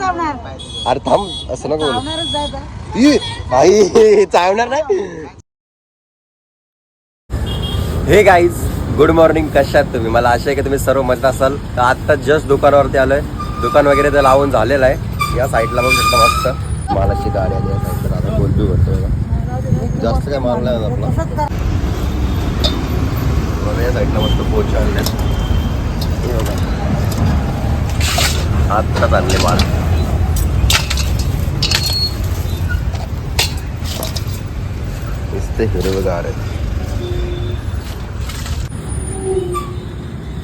अरे थांब असं नको बोलू. चावणारच जायचा ई, आई चावणार नाही? हे गाईज गुड मॉर्निंग कशात तुम्ही? मला आशा आहे की तुम्ही सर्व मस्त असाल. तर आत्ता जस्ट दुकानावरती आलोय. दुकान वगैरे तर लावून झालेलं आहे. या साईडला बघू शकता मस्त. मालाची गाडी आली या साईडला आता गोलबी भरतो बघा. जास्त काय माल नाही आपला. तसंच करा. बघा या साईडला मस्त पोच आणले. हे बघा. आत्ताच आणले माल. नुसते हिरवगार आहेत.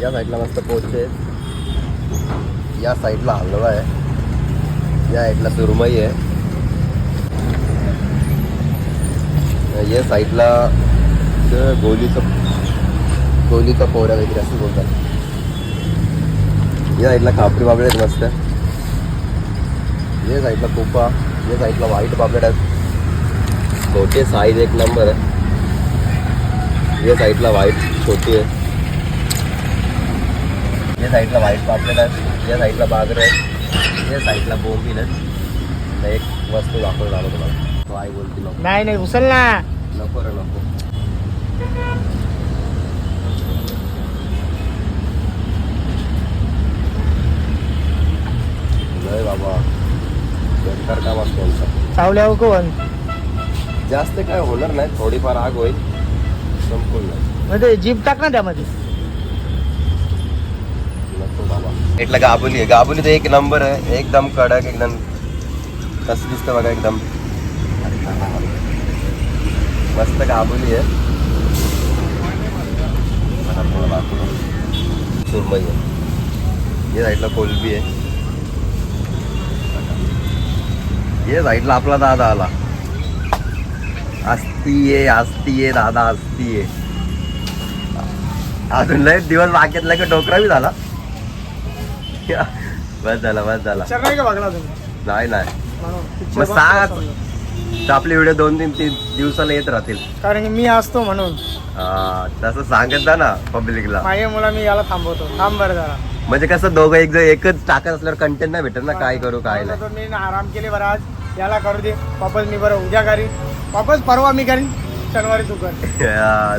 या साईडला मस्त पोचते या साईडला हलवा आहे. या साईडला सुरमई आहे. या साईडला गोलीचं गोलीचा पोऱ्या वगैरे असं बोलतात. या साईडला खापरी पापलेट आहेत मस्त. या साईडला कोपा या साईडला व्हाईट पापलेट आहेत छोटे साईज एक नंबर आहे. या साईडला व्हाईट छोटी आहे. या साईडला व्हाईट पापलेट आहे. या साईडला बागर आहे. या साईडला बोंबील तर एक वस्तू दाखवून झालं तुम्हाला. काय बोलती नको. नाही नाही उचल ना. नको रे नको. नाही बाबा. काम असतो आमचं. चावल्यावर कोण? जास्त काय होणार नाही थोडीफार आग होईल. नाही म्हणजे जीप टाक ना त्यामध्ये? नको बाबा. गाबुली आहे. गाबुली तर एक नंबर आहे. एकदम कडक एकदम कसं दिसतं बघा एकदम. मस्त गाबुली आहे. सुरमई आहे. हे साईडला कोलबी आहे. हे साईडला आपला दादा आला. असतीये असतीये दादा असतीये. अजून लय दिवस बागेतला की डोकरा बी झाला. बस झाला बस झाला. नाही नाही मग सांग. तर आपले व्हिडिओ दोन तीन तीन दिवसाला येत राहतील. कारण की मी असतो म्हणून. तसं सांगत जा ना पब्लिकला माझ्या मुला मी याला थांबवतो. थांब बरं जरा. म्हणजे कसं दोघं एक एकच टाकत असल्यावर कंटेंट नाही भेटत ना काय करू काय नाही. मी आराम केले बरं आज. याला करू दे. वापस मी बरं उद्या करीन वापस परवा मी करीन शनिवारी तू कर.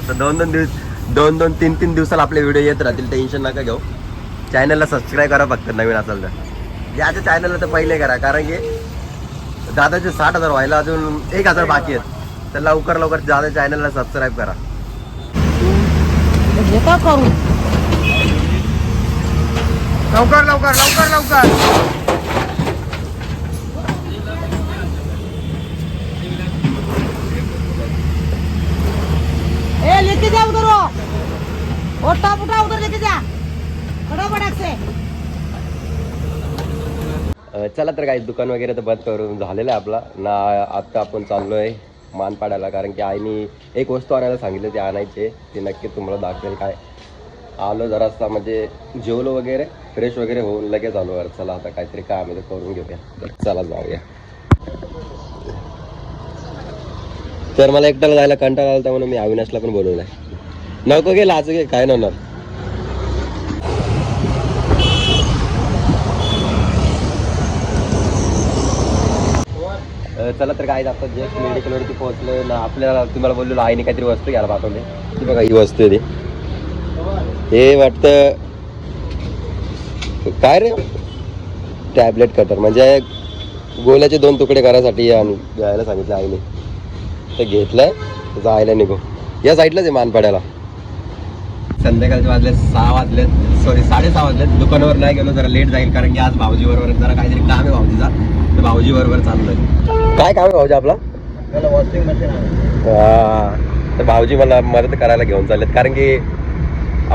तर दोन दोन दिवस दोन दोन तीन तीन दिवसाला आपले व्हिडिओ येत राहतील टेन्शन नका घेऊ. चॅनलला सबस्क्राईब करा फक्त नवीन असेल तर. याच्या चॅनलला तर पहिले करा कारण की दादाचे साठ हजार व्हायला अजून एक हजार बाकी आहेत. तर लवकर लवकर दादा चॅनलला सबस्क्राईब करू? लवकर लवकर लवकर लवकर. और टॉप उठा उधर लेके जा। फटाफट से। चला तर काही दुकान वगैरे तर बंद करून झालेलं आहे आपला. ना आता आपण चाललो आहे मान पाडायला कारण की आईने एक वस्तू आणायला सांगितलं ते आणायचे ते नक्की तुम्हाला दाखवेल काय. आलो जरासा म्हणजे जेवलो वगैरे फ्रेश वगैरे होऊन लगेच आलो. यार चला आता काहीतरी काय आम्ही करून घेऊया. तर चला जाऊया. तर मला एकट्याला जायला कंटाळा आला होता म्हणून मी अविनाशला पण बोलवलं आहे नको गे आज घे काय नव्हणार चला तर काय आता जस्ट मेडिकलवरती पोहोचलो. ना आपल्याला तुम्हाला बोललो आईने काहीतरी वस्तू घ्यायला पाठवले. ती बघा ही वस्तू आहे हे वाटतं काय रे? टॅबलेट कटर म्हणजे गोल्याचे दोन तुकडे करायसाठी आणि घ्यायला सांगितलं आईने. ते घेतलंय त्याचा आईला निघू. या साईडलाच आहे मानपाड्याला. संध्याकाळचे वाजले सहा वाजलेत सॉरी साडेसहा वाजलेत दुकानावर नाही गेलो जरा लेट जाईल कारण की आज भाऊजी बरोबर जरा काहीतरी काम आहे भाऊजीचा. तर भाऊजी बरोबर चाललोय. काय काम आहे भाऊजी आपला? वॉशिंग मशीन हा. तर भाऊजी मला मदत करायला घेऊन चाललेत कारण की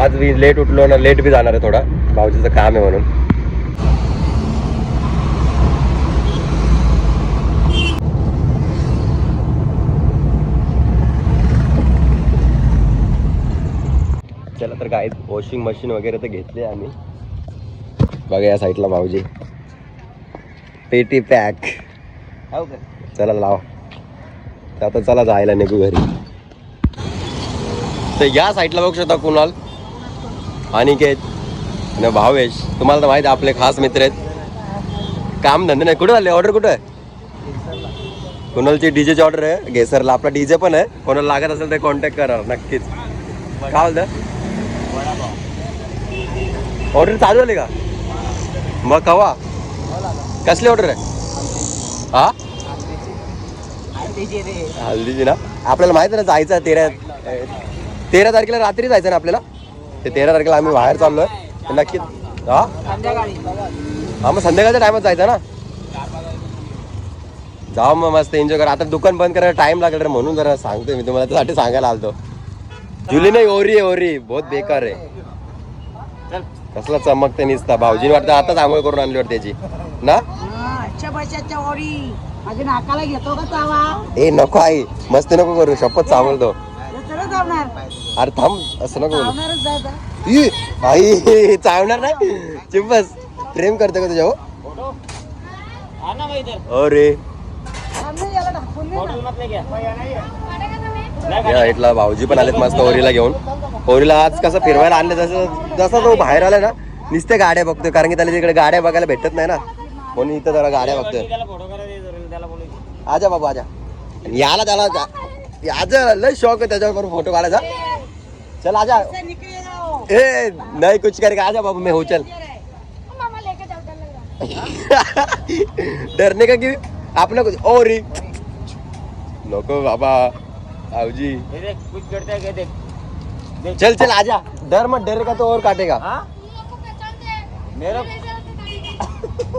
आज मी लेट उठलो ना लेट बी जाणार आहे थोडा. भाऊजीचं काम आहे म्हणून. काय वॉशिंग मशीन वगैरे तर घेतले आम्ही. बघा या साईडला भाऊजी. पेटी पॅक चला लावा. तर आता चला जायला निघू घरी. तर या साईडला बघू शकता कुणाल अनिकेत आणि भावेश. तुम्हाला तर माहिती आहे, आपले खास मित्र आहेत. काम धंदे नाही. कुठे झाले ऑर्डर कुठं? आहे कुणालची डीजेची ऑर्डर आहे. घेसरला आपला डीजे पण आहे. कोणाला लागत असेल तर कॉन्टॅक्ट करा. नक्कीच. काय बोलतं ऑर्डर चालू झाली का? मग कवा? कसली ऑर्डर आहे? हा? हल्दीची ना? आपल्याला माहीत ना जायचं तेरा तेरा तारखेला रात्री जायचं ना आपल्याला? ते तेरा तारखेला आम्ही बाहेर चाललोय. तर नक्कीच हा? हा मग संध्याकाळच्या टायमात जायचं ना? जाऊ मग मस्त एन्जॉय करा. आता दुकान बंद करायला टाइम लागेल रे म्हणून जरा सांगतोय मी तुम्हाला त्यासाठी सांगायला आलतो. जुली नाही ओरी आहे ओरी. बहुत बेकार आहे. कसला चमकते निसता भाऊजीने वाटतं आताच आंघोळ करून आणली वाटते त्याची. ना? ए नको आई. मस्ती नको करू. शपथ चला चावणार. अरे थांब. असं नको बोलू. ई, आई चावणार नाही? चिंबस प्रेम करते का तुझ्या अरे. दे ना. या इथला भाऊजी पण आलेत मस्त होरीला घेऊन. होरीला आज कसं फिरवायला आणलं जसं जसा तो बाहेर आला ना नुसते गाड्या बघतोय कारण की त्याला तिकडे गाड्या बघायला भेटत नाही ना. म्हणून इथं जरा गाड्या बघतोय. आजा बाबा आजा. याला त्याला जा- लय शौक आहे त्याच्यावर फोटो काढायचा. चल आजा. ए नाही कुछ करे आजा बाबा मी हो चल. डरने का की आपण नको बाबा. आपलं कुछ रे नको बाबा आऊजी चल चल आजा। डर मत डरेगा तो और काटेगा।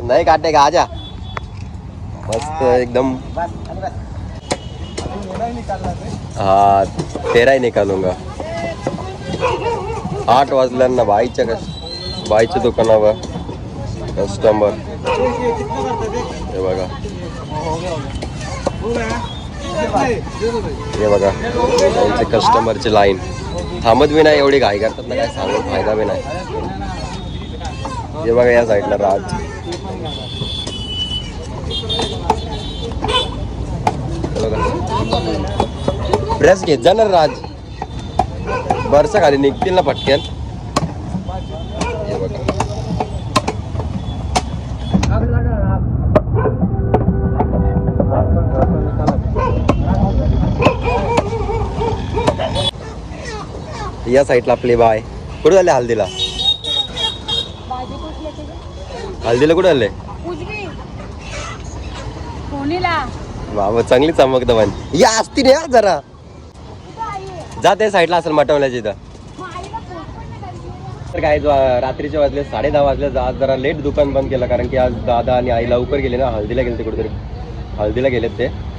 नहीं काटेगा आजा। मस्त एकदम हा तेरा ही निकालूँगा। आठ वाजल्यांना बाईच्या कस बाईच्या दुकानावर कस्टमर। हे बघा हे बघा त्यांचे कस्टमरची लाईन थांबत बी नाही एवढी घाई करतात ना काय सांगून फायदा बी नाही. हे बघा या साईडला राज. ब्रेस घेत जा ना राज. बरसा खाली निघतील ना पटक्यान हे बघा. या साईडला आपली बाय. कुठे झाले हल्दीला? हल्दीला कुठे आले? बाबा चांगली चमकतं पण या असती ना जरा. कुठं आई आहे? जा त्या साईडला असेल मटवल्याची इथं. तर काय जो- रात्रीचे वाजले साडे दहा वाजले. आज जरा लेट दुकान बंद केलं कारण की आज दादा आणि आई लवकर गेले ना. हळदीला गेले ते कुठेतरी. हळदीला गेलेत ते.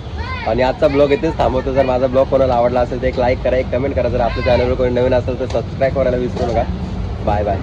आणि आजचा ब्लॉग इथेच थांबवतो. जर माझा ब्लॉग कोणाला आवडला असेल तर एक लाईक करा एक कमेंट करा. जर आपल्या चॅनलवर कोणी नवीन असेल तर सबस्क्राईब करायला विसरू नका. Bye bye